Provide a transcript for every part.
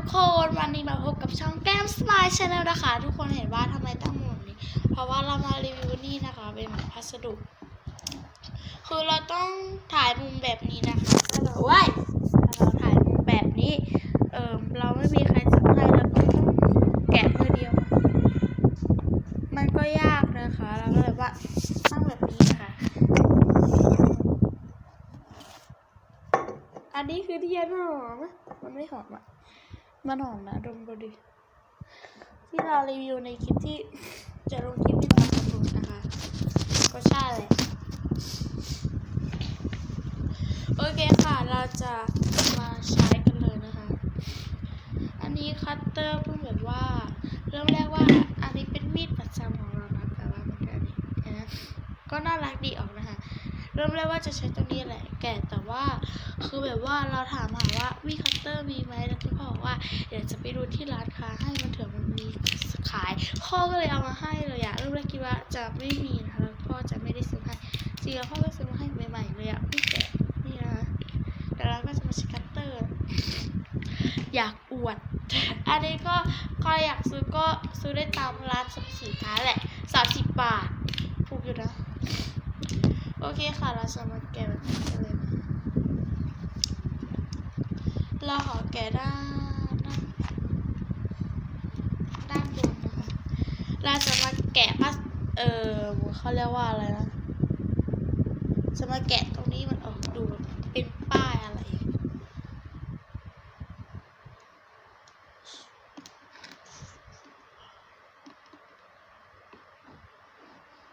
ทุกคนวันนี้มาพบกับช่องแก้มสมายชาแนลนะคะ ทุกคนเห็นว่าทำไมตั้งมุมนี้ เพราะว่าเรามารีวิวนี่นะคะ เป็นพัสดุ คือเราต้องถ่ายมุมแบบนี้นะคะถ้าเราว้ายเราถ่ายมุมแบบนี้ เออเราไม่มีใครจับให้เราก็ต้องแกะมือเดียว มันก็ยากนะคะเราก็เลยว่าตั้งแบบนี้นะคะอันนี้คือเทียนหอมมันไม่หอมอะ มันหอมนะดมดูดิที่เรารีวิวในคลิปที่จะลงคลิปที่เราทำนะคะ ก็ใช่แหละโอเคค่ะ เราจะมาใช้กันเลยนะคะ อันนี้คัตเตอร์เพิ่งแบบว่า เริ่มแรกว่าอันนี้เป็นมีดประจำของเรานะแต่ว่ามันก็อันนี้นะก็น่ารักดีออกนะคะ เริ่มแรกว่าจะใช้ตรงนี้แหละ แกะแต่ว่าคือแบบว่าเราถามหาว่ามีคัต เดี๋ยวจะไปดูที่ร้านค้าให้มันเถอะมันมีขายพ่อก็เลยเอามาให้เลยอะเริ่มแรกคิดว่าจะไม่มีนะแล้วพ่อจะไม่ได้ซื้อให้จริงแล้วพ่อก็ซื้อมาให้ใหม่ๆเลยอะพี่แกะนี่นะคะแต่เราก็จะมาช้คัตเตอร์ อยากอวด อันนี้ก็ใครอยากซื้อก็ซื้อได้ตามร้านสสินค้าแหละสามสิบบาทถูกอยู่นะโอเคค่ะเราจะมาแกะแบบนี้กันเลยนะเราขอแกะด้านด้านด้านบนนะคะ เราจะมาแกะพลาส เออเขาเรียกว่าอะไรนะจะมาแกะตรงนี้มันออกดูเป็นป้ายอะไร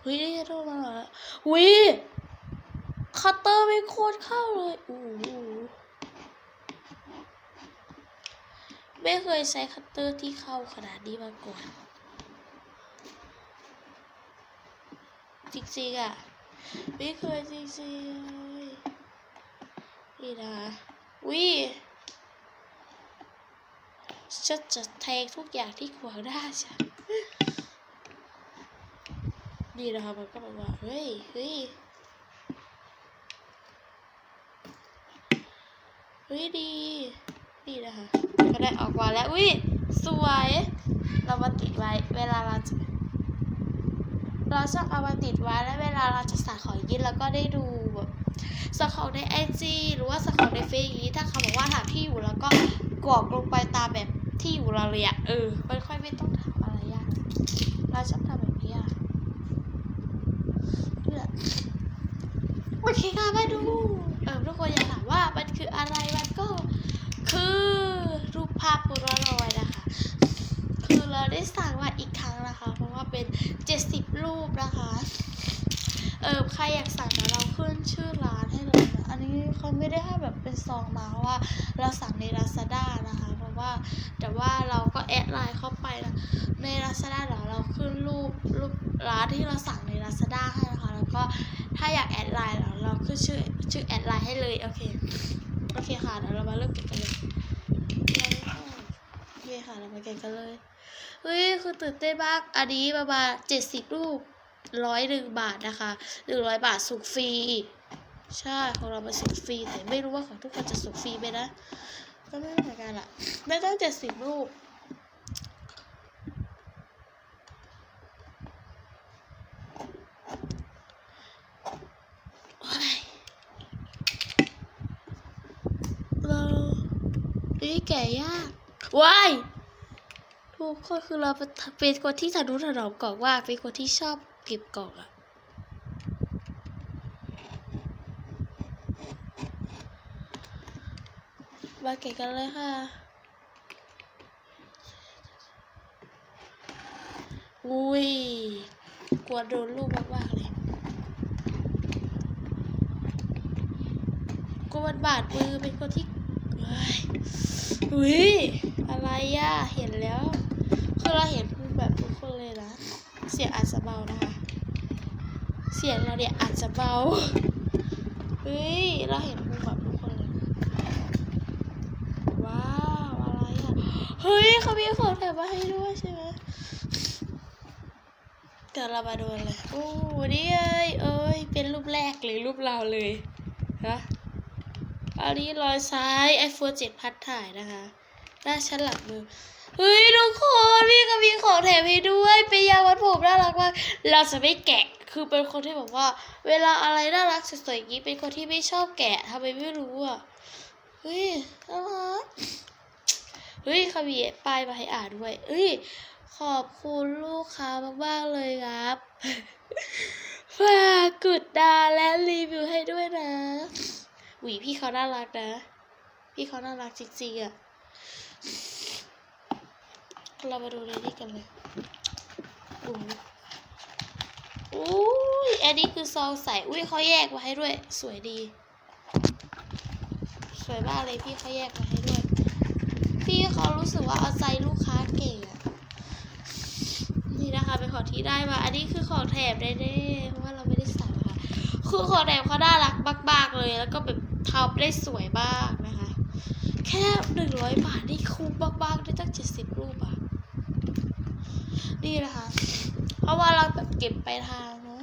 เฮ้ยได้โทรมาแล้ววิคัตเตอร์ไม่โคตรเข้าเลยโอ้โหไม่เคยใช้คัตเตอร์ที่เข้าขนาดนี้มาก่อน จริงๆอะไม่เคยจริงๆนี่นะวิฉันจะแทงทุกอย่างที่ขวางหน้าฉันนี่นะคะมันก็แบบว่า เฮ้ยเฮ้ยเฮ้ยดี นี่นะคะ ก็ได้ออกมาแล้วอุ้ยสวย เรามาติดไว้ เวลาเราจะ เราชอบเอามาติดไว้แล้วเวลาเราจะสั่งของกินเราก็ได้ดูแบบสั่งของในไอจีหรือว่าสั่งของในเฟซอย่างนี้ถ้าเขาบอกว่าถามที่อยู่แล้วก็กรอกลงไปตามแบบที่อยู่เราเลยอะเออไม่ค่อยไม่ต้องถามอะไรยากเราชอบทำแบบนี้อะเลือโอเคค่ะมาดูเออทุกคนอยากถามว่ามันคืออะไรมันก็คือรูปภาพโพลารอยด์นะคะ คือเราได้สั่งมา เป็น 70 รูปนะคะ เออใครอยากสั่งนะเราขึ้นชื่อร้านให้เลยนะอันนี้เขาไม่ได้ให้แบบเป็นซองมาเพราะว่าเราสั่งใน Lazada นะคะ เพราะว่าแต่ว่าเราก็แอดไลน์เข้าไปนะใน Lazada เดี๋ยวเราขึ้นรูปรูปร้านที่เราสั่งใน Lazada ให้นะคะ แล้วก็ถ้าอยากแอดไลน์เราเราขึ้นชื่อชื่อแอดไลน์ให้เลยโอเคโอเคค่ะเดี๋ยวเรามาเริ่มเก็บกันเลยโอเคค่ะเรามาเก็บกันเลย ฮ้ยคือตื่นเต้นมากอันนี้ประมาณเจ็ดสิบรูปร้อยหนึ่งบาทนะคะหนึ่งร้อยบาทส่งฟรีใช่ของเรามาส่งฟรีแต่ไม่รู้ว่าของทุกคนจะส่งฟรีไหมนะก็ไม่รู้เหมือนกันละไม่ต้องเจ็ดสิบรูปโอ้ยเราอีแก่ยากว้าย ทุกคนคือเราเป็นคนที่ทะนุถนอมกล่องว่าเป็นคนที่ชอบเก็บกล่องอะมาเก็บกันเลยค่ะอุ้ยกลัวโดนลูกมากๆเลยกลัวมันบาดมือเป็นคนที่อุ้ยอะไรอะเห็นแล้ว คือเราเห็นแบบทุกคนเลยนะ เสียงอาจจะเบานะคะ เสียงเราเนี่ยอาจจะเบา เฮ้ย เราเห็นแบบทุกคนเลยว้าวอะไรอะ เฮ้ยเขามีของแถมมาให้ด้วยใช่ไหมเดี๋ยวเรามาดูเลยโอ้นี่เอ้ยเอ้ย เป็นรูปแรกเลยรูปเราเลยฮะอันนี้รอยซ้าย iPhone 7พัดถ่ายนะคะ หน้าฉันหลังมือ เฮ้ยทุกคนพี่ก็มีของแถมให้ด้วยเป็นยาวัดผมน่ารักมากเราจะไม่แกะคือเป็นคนที่แบบว่า เวลาอะไรน่ารักสวยๆอย่างนี้เป็นคนที่ไม่ชอบแกะทำไมไม่รู้อะเฮ้ยน่ารักเฮ้ยเขามีป้ายมาให้อ่านด้วยเฮ้ยขอบคุณลูกค้ามากๆเลยครับฝากกดดาวและรีวิวให้ด้วยนะหวีพี่เขาน่ารักนะ พี่เขาน่ารักจริงๆอะ เรามาดูในนี้กันเลยโอ้โหอุ้ยอันนี้คือซองใส อุ้ยเขาแยกมาให้ด้วย สวยดี สวยมากเลยพี่เขาแยกมาให้ด้วย พี่เขารู้สึกว่าเอาใจลูกค้าเก่งอะนี่นะคะเป็นของที่ได้มา อันนี้คือของแถมแน่ๆเพราะว่าเราไม่ได้สั่งค่ะคือของแถมเขาน่ารักมากๆเลย แล้วก็แบบทำได้สวยมากนะคะ แค่หนึ่งร้อยบาทนี่คุ้มมากๆได้ตั้งเจ็ดสิบรูปอะ นี่นะคะ เพราะว่าเราแบบเก็บไปทางเนาะ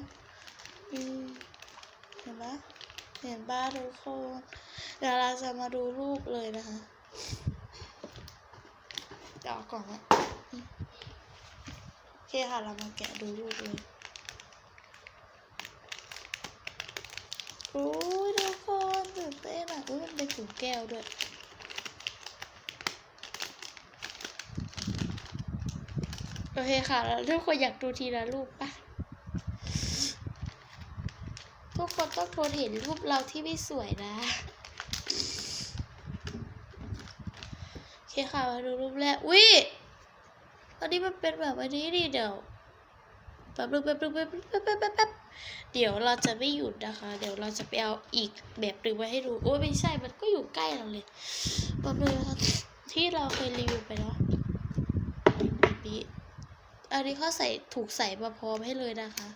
เห็นปะเห็นบ้าทุกคนเดี๋ยวเราจะมาดูรูปเลยนะคะเดี๋ยวเอากล่องไว้อืมโอเคค่ะเรามาแกะดูรูปเลยโอ้ยทุกคนตื่นเต้นอะอุ้ยมันเป็นถุงแก้วด้วย โอเคค่ะแล้วทุกคนอยากดูทีละรูปปะทุกคนต้องทนเห็นรูปเราที่ไม่สวยนะโอเคค่ะมาดูรูปแรกอุ้ยตอนนี้มันเป็นแบบอันนี้ดิเดี๋ยวแป๊บนึงแป๊บนึงแป๊บนึงแป๊บแป๊บแป๊บเดี๋ยวเราจะไม่หยุดนะคะ เดี๋ยวเราจะไปเอาอีกแบบหนึ่งมาให้ดูโอ้ไม่ใช่มันก็อยู่ใกล้เราเลยแป๊บนึงที่เราเคยรีวิวไปเนาะ อันนี้เขาใส่ถูกใส่มาพร้อมให้เลยนะคะ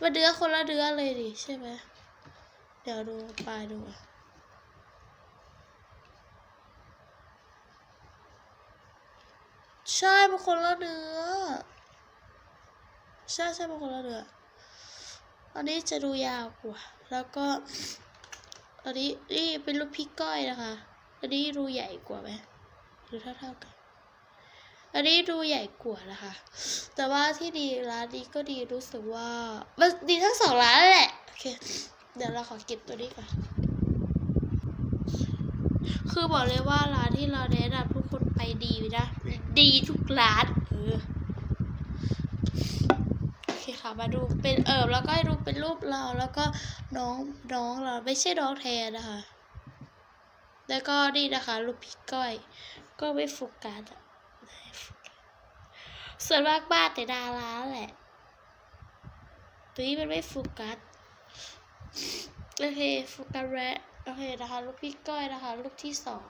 มาเดือคนละเดือเลยดิใช่ไหมเดี๋ยวดูปลายดูอะใช่เป็นคนละเดือใช่ใช่เป็นคนละเดืออันนี้จะดูยาวกว่า แล้วก็ อันนี้นี่เป็นรูปพี่ก้อยนะคะ อันนี้รูใหญ่กว่าไหมหรือเท่าๆกัน อันนี้ดูใหญ่กว่านะคะ แต่ว่าที่ดีร้านนี้ก็ดีรู้สึกว่ามันดีทั้งสองร้านแหละ โอเค เดี๋ยวเราขอเก็บตัวนี้ก่อน คือบอกเลยว่าร้านที่เราแนะนำทุกคนไปดีนะ ดีทุกร้านเออโอเคค่ะ มาดูเป็นเอิบแล้วก็ให้ดูเป็นรูปเราแล้วก็น้องน้องเราไม่ใช่น้องแทนนะคะ แล้วก็นี่นะคะรูปพี่ก้อย ก็ไม่โฟกัสอะ ส่วนมากบ้าแต่ดาราแหละตัวนี้มันไม่โฟกัสโอเคโฟกัสแรกโอเคนะคะลูกพี่ก้อยนะคะลูกที่สอง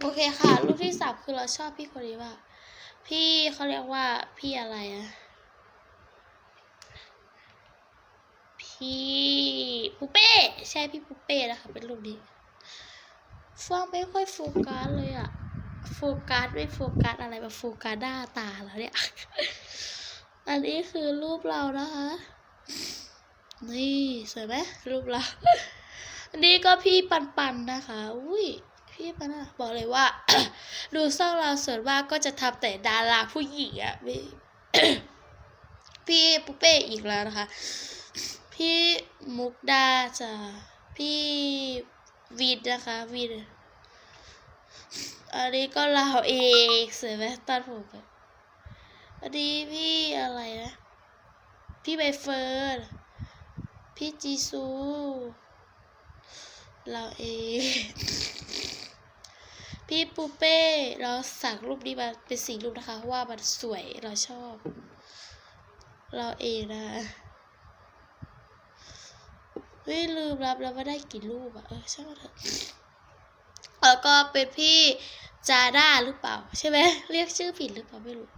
โอเคค่ะ ลูกที่สามคือเราชอบพี่คนนี้ว่าพี่เขาเรียกว่าพี่อะไรอะพี่ปูเป้ใช่พี่ปูเป้นะคะเป็นรูปนี้ฟังไม่ค่อยโฟกัสเลยอะ กัสไม่โฟกัสอะไรมาโฟกัสหน้าตาแล้วเนี่ย อันนี้คือรูปเรานะคะ นี่สวยไหมรูปเราอันนี้ก็พี่ปันปันนะคะ อุ้ยพี่ปันอะบอกเลยว่า ดูซ่องเราส่วนมากก็จะทำแต่ดาราผู้หญิงอะพี่พี่ปุ๊เป้อีกแล้วนะคะ พี่มุกดาจ้ะพี่วีดนะคะวีด อันนี้ก็เราเองสวยไหมตอนผมแบบอันนี้พี่อะไรนะ พี่ใบเฟิร์น พี่จีซู เราเอง พี่ปูเป้ เราสั่งรูปนี้มาเป็นสีรูปนะคะ ว่ามันสวยเราชอบ เราเองนะเฮ้ยลืมรับแล้วว่าได้กี่รูปอะเออช่างมันเถอะ แล้วก็เป็นพี่จาด้าหรือเปล่า ใช่ไหมเรียกชื่อผิดหรือเปล่าไม่รู้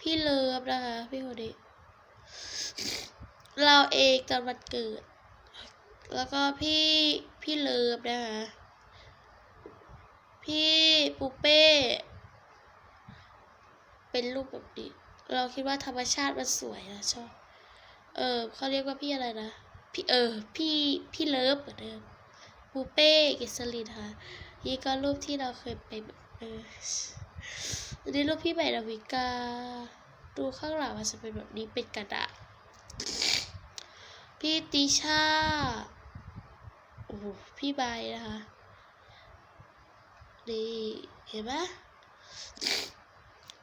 พี่เลิฟนะคะ พี่คนนี้เราเองตอนวันเกิด แล้วก็พี่พี่เลิฟนะคะพี่ปูเป้ เป็นรูปแบบนี้เราคิดว่าธรรมชาติมันสวยนะชอบเออเขาเรียกว่าพี่อะไรนะพี่เออพี่พี่เลิฟเหมือนเดิมปูเป้กิสลินค่ะ นี่ก็รูปที่เราเคยไปเอออันนี้รูปพี่ใหม่ดาวิกา ดูข้างหลังมันจะเป็นแบบนี้เป็นกระดาษ พี่ติชา โอ้พี่ใบนะคะนี่เห็นไหม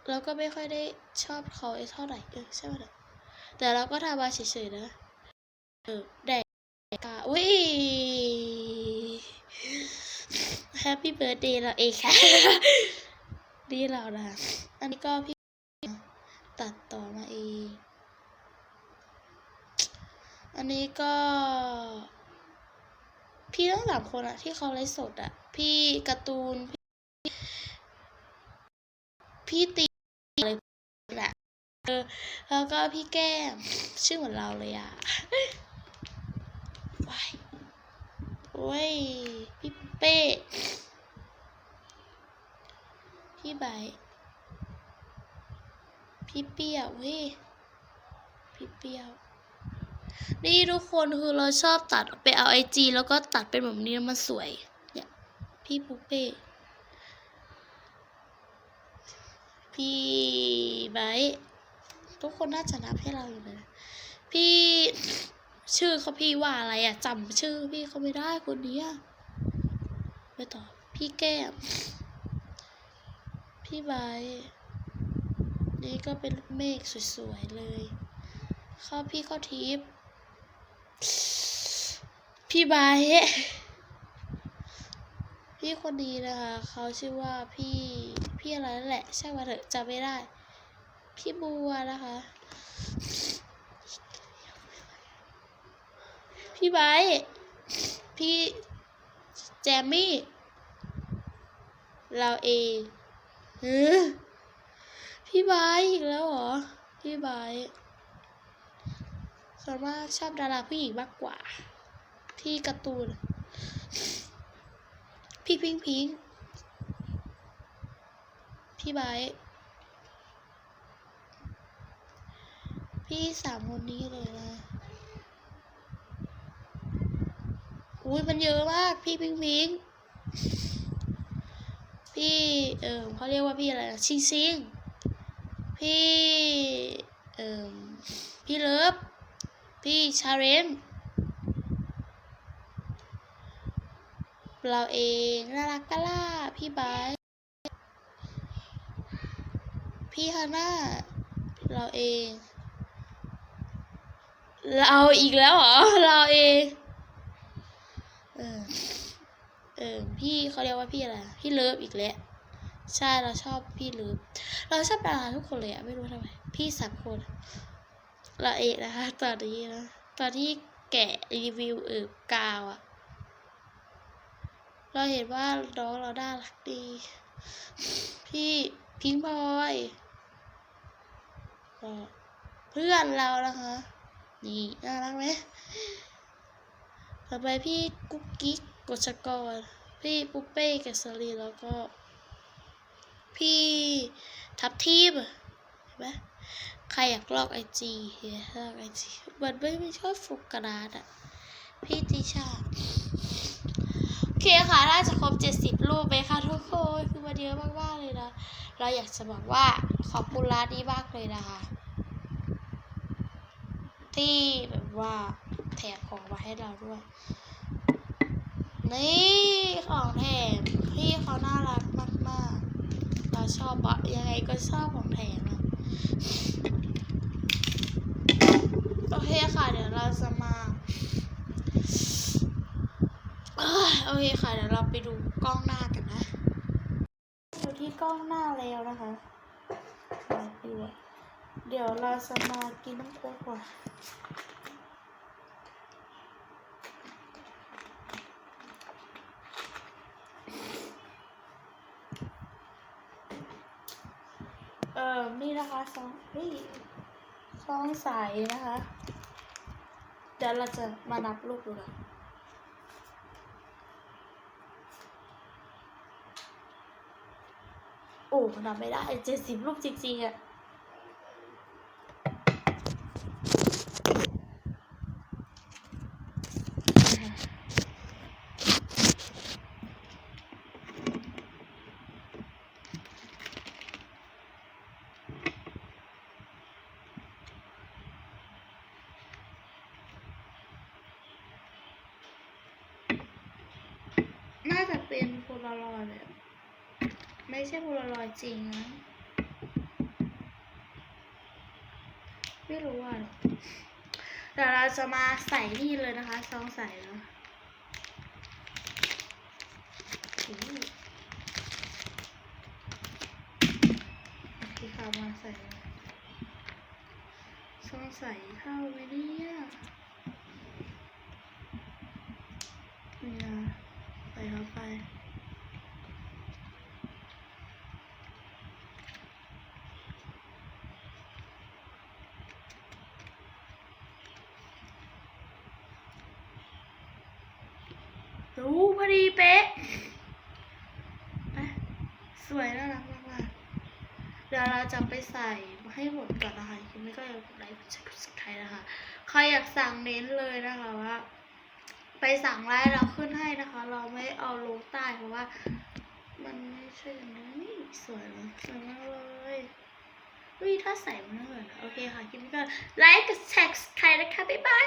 เราก็ไม่ค่อยได้ชอบเขาเท่าไหร่เออใช่ไหมเนี่ยแต่เราก็ทำมาเฉยๆนะ เออแดกกาอุ้ย แฮปปี้เบิร์ดเดย์เราเองค่ะนี่เรานะอันนี้ก็พี่ตัดต่อมาเอง อันนี้ก็ พี่ทั้งสามคนอะที่เขาไลฟ์สดอะพี่การ์ตูน พี่พี่ตีอะไรแหละเออแล้วก็พี่แก้ม ชื่อเหมือนเราเลยอะโอ้ยพี่ เป้ พี่ใบพี่เปียวเว้ยพี่เปียว นี่ทุกคนคือเราชอบตัดไปเอาไอจีแล้วก็ตัดเป็นแบบนี้แล้วมันสวย เนี่ย พี่ปุ๊เป้ พี่ไบททุกคนน่าจะนับให้เราอยู่นะพี่ชื่อเขาพี่ว่าอะไรอะจำชื่อพี่เขาไม่ได้คนนี้อะ ไปต่อ พี่แก้ม พี่ไบนี่ก็เป็นเมฆสวยๆเลย เข้าพี่เข้าทิพย์พี่ไบพี่คนนี้นะคะเขาชื่อว่าพี่พี่อะไรนั่นแหละใช่ว่าเถอะจำไม่ได้ พี่บัวนะคะ พี่ไบพี่ จมมี่ เราเองเออพี่ไบอีกแล้วเหรอ พี่ไบส่วนมากชอบดาราผู้หญิงมากกว่าพี่การ์ตูน พี่พิงพิงพี่ไบพี่สามคนนี้เลยนะ อุ้ยมันเยอะมาก พี่พิงพิงพี่ เออเขาเรียกว่าพี่อะไรชิงชิงพี่ เออพี่เลิฟ พี่ชาเรนเราเอง น่ารักปะล่ะพี่ไบร์ทพี่ฮาน่าเราเอง เราอีกแล้วเหรอ เราเอง เออ เออ พี่เขาเรียกว่าพี่อะไร พี่เลิฟอีกแล้ว ใช่ เราชอบพี่เลิฟ เราชอบดาราทุกคนเลยอะไม่รู้ทำไม พี่สามคน เราเองนะคะ ตอนนี้นะ ตอนที่แกะรีวิวเออกาวอะเราเห็นว่าน้องเราน่ารักดี พี่พิงพลอยเพื่อนเรานะคะ นี่น่ารักไหม ต่อไปพี่กุ๊กกิ๊กกฎชกร พี่ปุ๊เป้แกสลีแล้วก็ พี่ทับทีมเห็นไหมใครอยากลอกไอจีเฮ้ยลอกไอจีมันไม่ไม่ชอบฟุกกระดาษอะพี่ติชาโอเคค่ะน่าจะครบ 70 รูปไหมคะทุกคนคือมันเยอะมากๆเลยนะ เราอยากจะบอกว่าขอบคุณร้านนี้มากเลยนะคะ ที่แบบว่า แถมของมาให้เราด้วย นี่ของแถมพี่เขาน่ารักมากๆ เราชอบอะยังไงก็ชอบของแถมอะโอเคค่ะ เดี๋ยวเราจะมาโอเคค่ะ เดี๋ยวเราไปดูกล้องหน้ากันนะดูที่กล้องหน้าแล้วนะคะไปดูอะเดี๋ยวเราจะมากินน้ำโค้กก่อน ออนี่นะคะสองนี่สองใสนะคะ เดี๋ยวเราจะมานับลูกดูกันโอ้นับไม่ได้เจ็ดสิบลูกจริงๆอะน่าจะเป็นโพ ลารอยด์แบบไม่ใช่โพลารอยจริงนะ ไม่รู้อะเดี๋ยวเราจะมาใส่นี่เลยนะคะซองใส่แล้วโอ้โหโอเคค่ะมาใส่ซองใส่เข้าไปเนี่ยนี่นะใส่เข้าไป ดูพอดีเป๊ะสวยน่ารักมากๆเดี๋ยวเราจะไปใส่ให้หมดก่อนนะคะคลิปนี้ก็อยากดไลค์แชร์กดซับสไครต์นะคะ ใครอยากสั่งเน้นเลยนะคะว่า ไปสั่งไลน์เราขึ้นให้นะคะ เราไม่เอาลงใต้เพราะว่า มันไม่ใช่อย่างนี้สวยเลยสวยมากเลยวิถ้าใส่มันเหมือนโอเคค่ะคลิปนี้ก็ไลค์กับแชร์ใครนะคะบ๊ายบาย